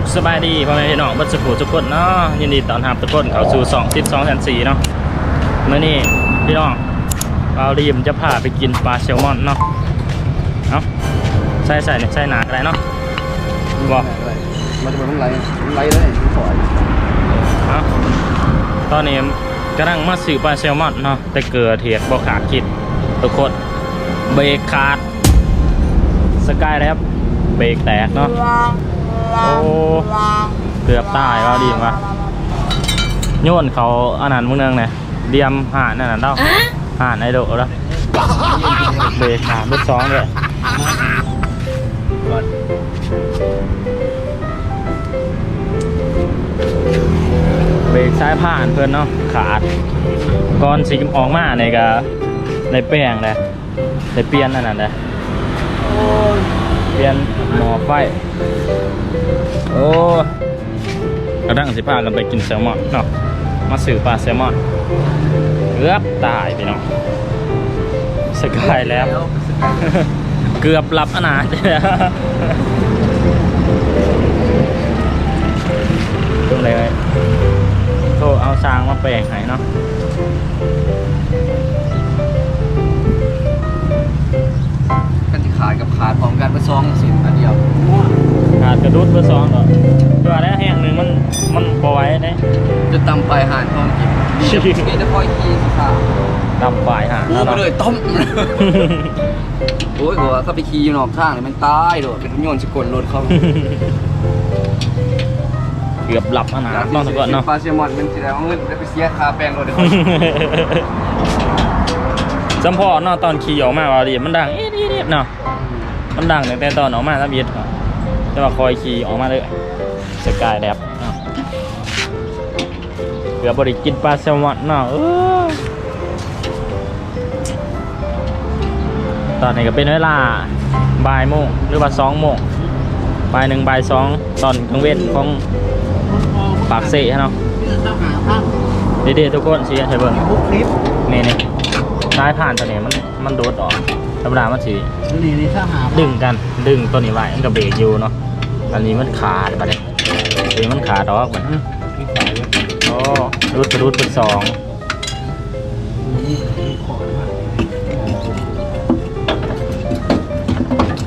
สุขสบายดีพ่อแม่พี่น้องเบัดสุขุทุกคนเนาะยินดีต้อนรับทุกคนเข้าสู่สองทิศสองแสนสี่เนาะเมื่อนี้พี่น้องเราดีมจะพาไปกินปลาแซลมอนเนาะเอาใส่ใส่เนี่ยใส่หนาอะไรเนาะบอกมันจะมันไหลไหลเลยปล่อยเอาตอนนี้กำลังมาซื้อปลาแซลมอนเนาะแต่เกิดเหตุบ่ขาดคิดทุกคนเบรกขาดสกายแล้วเบรกแตกเนาะ โอ้เกือบตายว่าดีวะโยนเขาอันนั้นมึงเนืองเนี่ยเดียมห่านนั่นน่ะเด้าห่านไอโดะแล้วเบรกหาเบรกสองเลยเบรกซ้ายผ่านเพื่อนเนาะขาดก่อนสิออกมาเนี่ยก็ในแป้งเลยในเปลี่ยนนั่นน่ะเลยเปลี่ยนหมอไฟ โอ้กระดังสิพากันไปกินแซลมอนเนาะ มาสื่อปลาแซลมอนเกือบตายพี่น้องสกายแล้ว เกือบหลับอนาถตรงเลยโทรเอาซางมาแปลงให้เนาะ ไหว้ได้จะตำไปหานพร้อมกินนี่จะนี่จะค่อยขี่ขาดำปลายหาโอ้แล้วไปเนาะเลยต้ม โอ้ยบอกว่าเขาไปขี่อยู่นอกข้างเลยมันตายโดดเป็นโยนสกุลรถเขาเกือบหลับอนาถต้องสะกดเนาะ ปลาเซลมอนมันจะได้เอาเงินไปเสียค่าแปลงรถเดี๋ยวสัมพอเนาะตอนขี่ออกมาว่าดีมันดังเอ๊ะเอ๊ะเอ๊ะเนาะมันดังตั้งแต่ตอนออกมาแล้วบีดเนาะแต่ว่าคอยขี่ออกมาเลยสกายแดบเนาะเกือบบริกินปลาแซลมอนเนาะตอนนี้ก็เป็นเวลาบ่ายโมงหรือว่าสองโมงบ่ายหนึ่งบ่ายสองตอนกลางเว้นของปากเซ่เนาะดีๆทุกคนสียใช่เบิ่งบุ๊กคลิปนี่นี่ซ้ายผ่านตัวนี้มันมันโดดออกธรรมดามันสีนี่นี่ถ้าหาดึงกันดึงตัวนี้ไว้มันก็เบรกอยู่เนาะอันนี้มันขาดไปเลยอันนี้มันขาดออกมันมีสายไว้โอ้ รูดระรูดเป็นสอง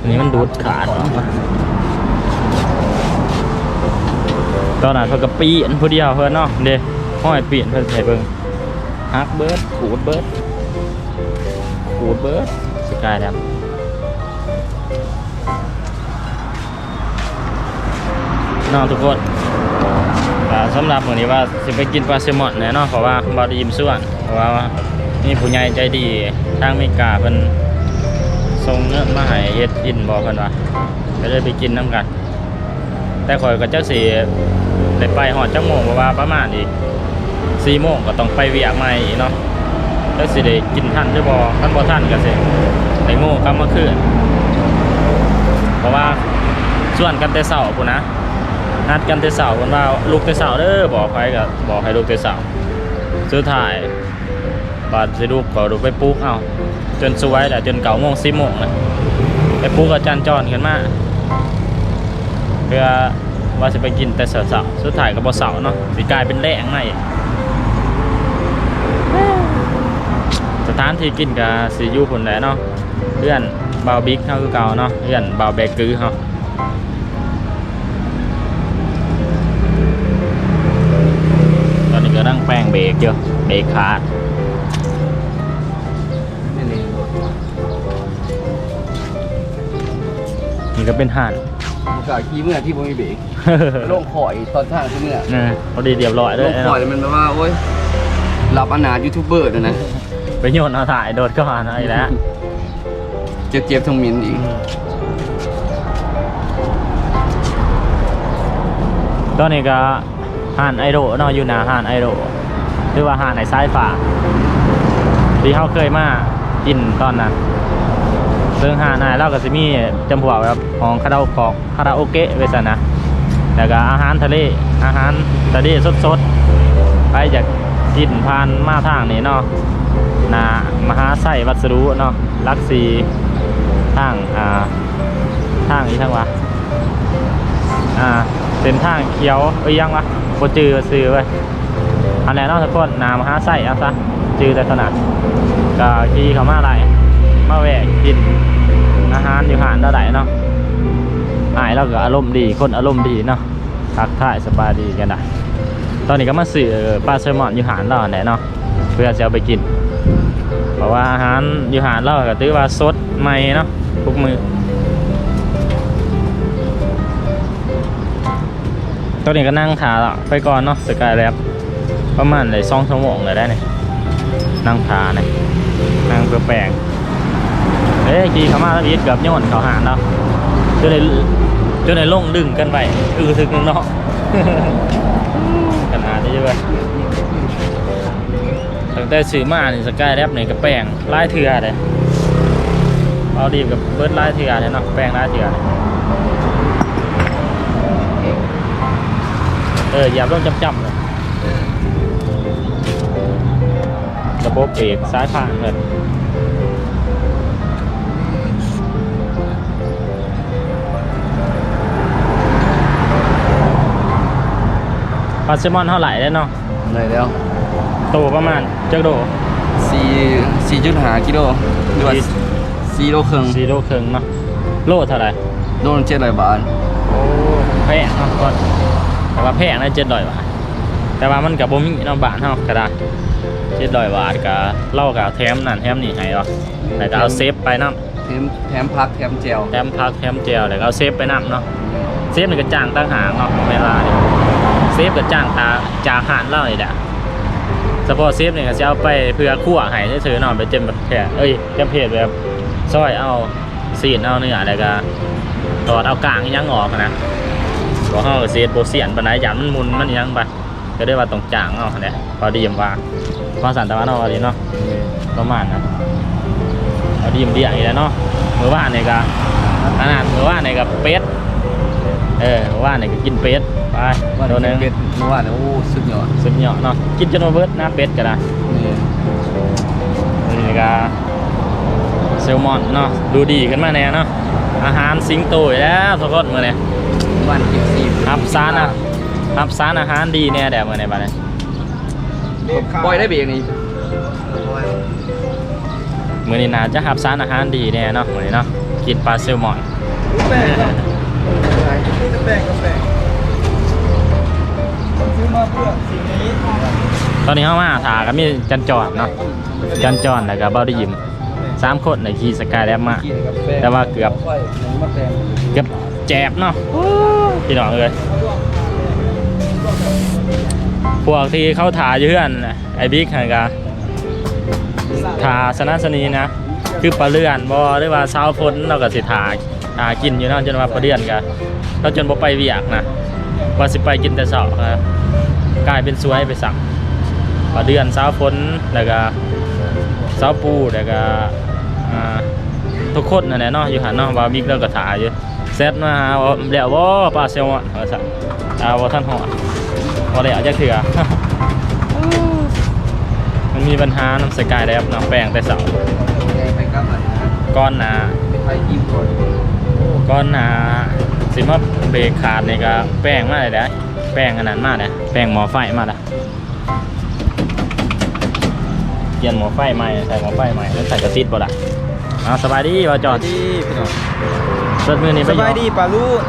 อันนี้มันดูดขาดตอนนั้นเพิ่นก็ปีนผู้เดียวเพิ่นเนาะเด้ห้อยปีนเพิ่นใส่เบิ่งฮักเบิร์ดขูดเบิร์ดขูดเบิร์ดสกายแดมนาะทุกคน ก็สำหรับมื้อนี้ว่าสิไปกินปลาแซลมอนแน่เนาะเพราะว่าบ่ได้ยิ้มส่วนเพราะว่ามีผู้ใหญ่ใจดีทางอเมริกาเพิ่นส่งเงินมาให้เฮ็ดกินบ่เพิ่นว่าก็เลยไปกินนํกัน แต่ข่อยก็จักสิได้ไปฮอดจักโมงเพราะว่าประมาณอีก4โมงก็ต้องไปเวียกใหม่อีกเนาะแล้วสิได้กินทันหรือบ่คันบ่ทันก็สิได้โง่กลับมาคืนเพราะว่าส่วนกันแต่เช้าพุ่นนะ นัดกันแต่เสาคนว่าลูกแต่เสาเด้อบอกไปก็บบอกให้ลูกแต่เสาร์สุดท้ายบาดสิลูกก็ลูกไปปลุ๊กเอาจนสวยแหละจนเก่าโมงสิโมงนะไปปลุ๊กอาจารย์จอนขึ้นมาเพื่อว่าจะไปกินแต่เสาร์ๆสุดท้ายก็บ่เสาเนาะสิกลายเป็นแรงใหม่สถานที่กินก็สิอยู่พุ่นแหละเนาะเพื่อนบาวบิ๊กเฮาคือเก่าเนาะเพื่อนบาวแบกกือเฮา เบรกอยู่เบรกขาดนี่นี่นี่ก็เป็นห่านมันก็ขี่เมื่อที่ผมมีเบรกโล่งข่อยตอนทางที่เมื่อนะเขาดีเรียบร้อยเลโล่ยงข่อยมันแบบว่าโอ้ยรับอนาถยูทูบเบอร์ด้วยนะไปโยนเอาถ่ายโดดก็หาอะไรแล้ว เจ็บเจ็บๆทั้งมินอีกตอนนี้ก็ห่านไอโดเนาะอยู่หนาห่านไอโดห รือว่าหานไอซ้ายฝ่าที่เขาเคยมากินตอนนั้นซึ่งหานไอเราก็จะมีจำพวกแบบของคาราโอเกะคาราโอเกะเวสนะแล้วก็อาหารทะเลอาหารทะเลสดๆไปจากกินผ่านมาทางนี้เนาะนามหาไส้วัสดุเนาะลักซีทางอ่าทางนี้ทางวะอ่าเซส้นทางเขียวเอ้ยยังวะบ่จือซื้อไว้ อันไหนเนาะทุกคนนามหาไส้เอาซะจือแต่ขนาดก็ขี่เข้ามาอะได้มาแวะกินอาหารอยู่หานไหร่เนาะอายเราก็อารมณ์ดีคนอารมณ์ดีเนาะทักทายสบายดีกันนะตอนนี้ก็มาซื้อปลาแซลมอนอยู่หานเราแหละเนาะเพื่อจะเอาไปกิน เพราะว่าอาหารอยู่หาดเราก็ถือว่าสดใหม่เนาะทุกมือตอนนี้ก็นั่งทาละไปก่อนเนาะสกายแลบ ประมาณเลยสองชั่วโมงเลยได้เนี่ยนั่งทาเนี่ยนั่งเพื่อแปลงเอ้ยขี่เขามาแล้วอีทเกือบโยนเขาหาดแล้วจนในจนในล่งดึงกันไปอือถึงเนาะขนหาดนี้ใช่ไหมตั้งแต่ซื้อมานี่สกายแรปนี่ก็แป้งลายเถื่อเลยเอาดีกับเบิร์ดลายเถื่อเลยเนาะแป้งลายเถื่อเลยเอออย่าต้องจำๆเลย ระบบเบรกซ้ายผ่านเลยปลาแซลมอนเท่าไหร่ได้เนาะเลยแล้วโตประมาณจักโดสี่สี่จุดห้ากิโลหรือว่าสี่สี่โลครึ่งสี่โลครึ่งเนาะโลเท่าไหร่โดนเจ็ดร้อยบาทโอ้แพงเนาะก่อนแต่ว่าแพงนะเจ็ดร้อยบาทแต่ว่ามันกับบ่มีเนาะบาทเท่าก็ได้ เจ็ดร้อยบาทกับเล่ากับแถมนั่นแถมนี่ให้เนาะแล้วก็เอาเซฟไปนํแถมแถมพักแถมเจลแถมพักแถมเจลแล้วก็เอาเซฟไปนํเนาะเซฟนี่ก็จ้างตั้งหากเนาะเวลานี่เซฟก็จ้างตาจากหารเล่านี่แหละเฉพาะเซฟนี่ก็จะเอาไปเพื่อคั่วให้เฉยๆเนาะไปเจมแบบแค่เอ้ยเจมเพจแบบซอยเอาซีนเอาเนื้อแล้วก็ตอดเอากลางอิหยังออกนะบ่เฮาก็สิเฮ็ดบ่เสียนปานใดยันมันหมุนมันอิหยังไปก็ได้ว่าต้องจ้างเอาเนี่ยพอดีมว่า พอสันตะวันเนาะพอดีเนาะประมาณนั้นพอดีมเดียงอีกแล้วเนาะมื้อวานนี่ก็ขนาดมื้อวานนี่ก็เป็ดเออมื้อวานนี่ก็กินเป็ดไปว่าตัวหนึงเป็ดเมื่อวานเนี่ยโอ้สุดยอดสุดยอดเนาะกินจนบ่เบิดนะเป็ดก็ได้นี่นี่ก็แซลมอนเนาะดูดีขึ้นมาแน่เนาะอาหารสิงโตอีกแล้วทุกคนมื้อนี้เมื่อวานกินสี่รับซานอะรับซานอาหารดีเนี่ยแดดเมื่อไหร่บ้างเนี่ย ปล่อยได้เบรกนี่มื่อนี้นาจะรับซานอาหารดีเนี่ยเนาะมื่อนี้เนาะกินปลาแซลมอนแป้งครับแป้งกับแป้งซื้อมาเพื่อสิ่งนี้ตอนนี้เข้ามาถาก็มีจันจอนเนาะจันจอนแล้วก็เบาได้ยิมสามคนในขี่สกายแลบมากินกับแป้งแต่ว่าเกือบค่อยหมูมาแป้งเกือบแจบเนาะพี่น้องเลย พวกที่เข้าถ่ายอยู่เพื่อนน่ะไอ้บิ๊กฮะกะถ่าสนัสนีนะ คือปลาเลื่อนบ่หรือว่าเช้าพ้นเราก็สิถาถากินอยู่เนาะจนว่าปลาเลื่อนกะเราจนบ่ไปเวียกนะว่าสิไปกินแต่เช้านะกลายเป็นสวยไปสั่งปลาเดือนเช้าพ้นแล้วก็เช้าปูแล้วก็ทุกคนนั่นแหละเนาะอยู่หันเนาะว่าบิ๊กเราก็ถ่ายอยู่เซตมาแล้วบ่ปลาเซลมอนว่าซั่นเอาบ่ทันฮอ บ่ได้เอาจักเทื่อมันมีปัญหาน้ำสกายแล้วน้ำแป้งแต่เสาแกงไปกับมันนะก้อนหนาไปไทยทีมก่อนก้อนหนาสิมาเบรกขาดนี่ก็แป้งมาเลยได้แป้งขนาดมากเลยแป้งหมอไฟมาละเปลี่ยนหมอไฟใหม่ใส่หมอไฟใหม่แล้วใส่กระติดบ่ละเอาสบายดีว่าจอดดีพี่น้องเปิดมือนี้สไปหยบาอยกดีป่าลูก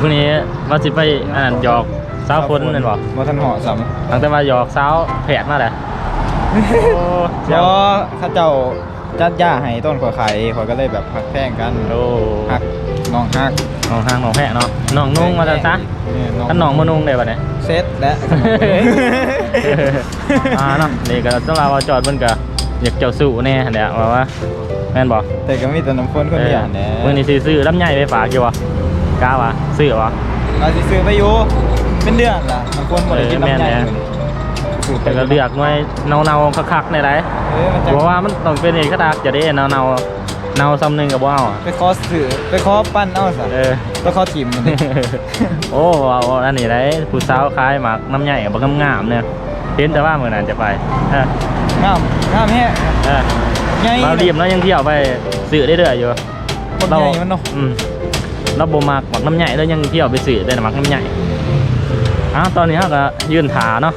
มือนี้ว่าสิไปอันนั้นหยอก สาวคนนั่นบ่บ่ทันเหอสามตั้งแต่มาหยอกสาวแผดมาเลยโอ้เพเจ้าราะข้าเจ้าจัดย่าให้ต้นขวไข่ขอยก็เลยแบบหักแพงกันโอ้หักน้องหักน้องห้างน้องแพะเนาะน้องนุ่งมาแล้วซะนี่ท่านน้องมานุ่งได้ปะเนี่ยเซ็ตและอ่าเนาะนี่ก็ต้องลาว่าจอดมันก็อยากเจ้าสู้แน่เดี๋ยวว่าว่าแม่นบอกแต่ก็มีแต่น้ำข้นคนเดียวแหน่มื่อนี้สิซื้อลำไยไปฝากอยู่วะกล้าวะซื้อวะเราสิซื้อไปอยู่ เป็นเดือนล่ะน้ำข้นบ่ได้กินเออแม่นน้ำใหญ่แน่แต่ก็เลือกหน่วยเนาๆคักๆในไรเอ้ยมันจะเพราะว่ามันต้องเป็นเอกลักษณ์จะได้เนาๆเนาซ้ำหนึงกับว้าวอะไปขอซื้อไปขอปั้นเอาซะเออ ไปขอถิ่มมันดิโอ้ว้าวอันนี้ไรผู้สาวคล้ายหมักน้ำใหญ่กับงามๆเนี่ยเห็นแต่ว่าเมื่อนั้นจะไปเอองามงามแฮะเออใหญ่เราเรียมแล้วยังเที่ยวไปสื่อได้เรื่อยๆอยู่คนใหญ่มันเนาะ อืมเราบ่มักหมักน้ำใหญ่แล้วยังเที่ยวไปสื่อได้นะหมักน้ำใหญ่ อ้าวตอนนี้เราก็ยื่นถาเนาะ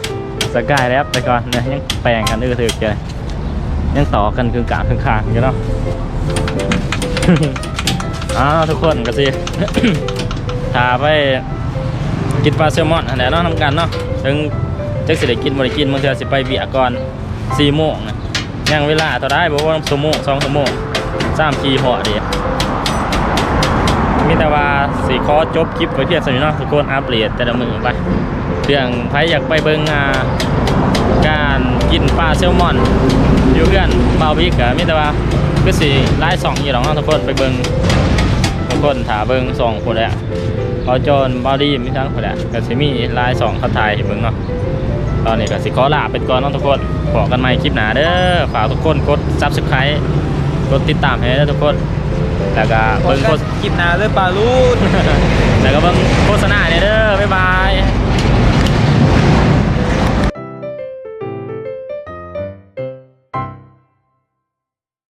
สกายแล้วไปก่อนเนี่ยยังแปลงกันอือถึกเลยยังต่อกันคือกลางคือข้างอยู่เนาะอ้าวทุกคนก็สิถาไปกินปลาแซลมอนอันไหนเนาะทำกันเนาะถึงจักสิได้กินบ่ได้กินบางเทื่อสิไปเบียก่อน4โมงนะยังเวลาเท่าได้บ่ว่าชั่วโมง2ชั่วโมง3ทีพอดีมีแต่ว่า สีคอจบคลิปไว้เพียงสำหรับเนาะทุกคนอัปเดตแต่ละมือไปเรื่องใครอยากไปเบิ่งอ่าการกินปลาแซลมอนอยู่เพื่อนเบาพิกอะมีแต่ว่าก็สีไล่สองอยู่หรอกเนาะทุกคนไปเบิ่งทุกคนถาเบิ่งสองคนแหละเขาจนบอดี้มีทั้งคนแหละก็สิมีไล่สองเขาถ่ายให้เบิ่งเนาะตอนนี้ก็สิขอลาไปก่อนเนาะทุกคนขอกันใหม่คลิปหนาเด้อฝากทุกคนกด subscribe กดติดตามให้ทุกคน แล้วก็เบิ่งโฆษณาคลิปหนาเลยปลาลูนแล้วก็เบิ้งโฆษณาเนี่ยเด้อบ๊ายบาย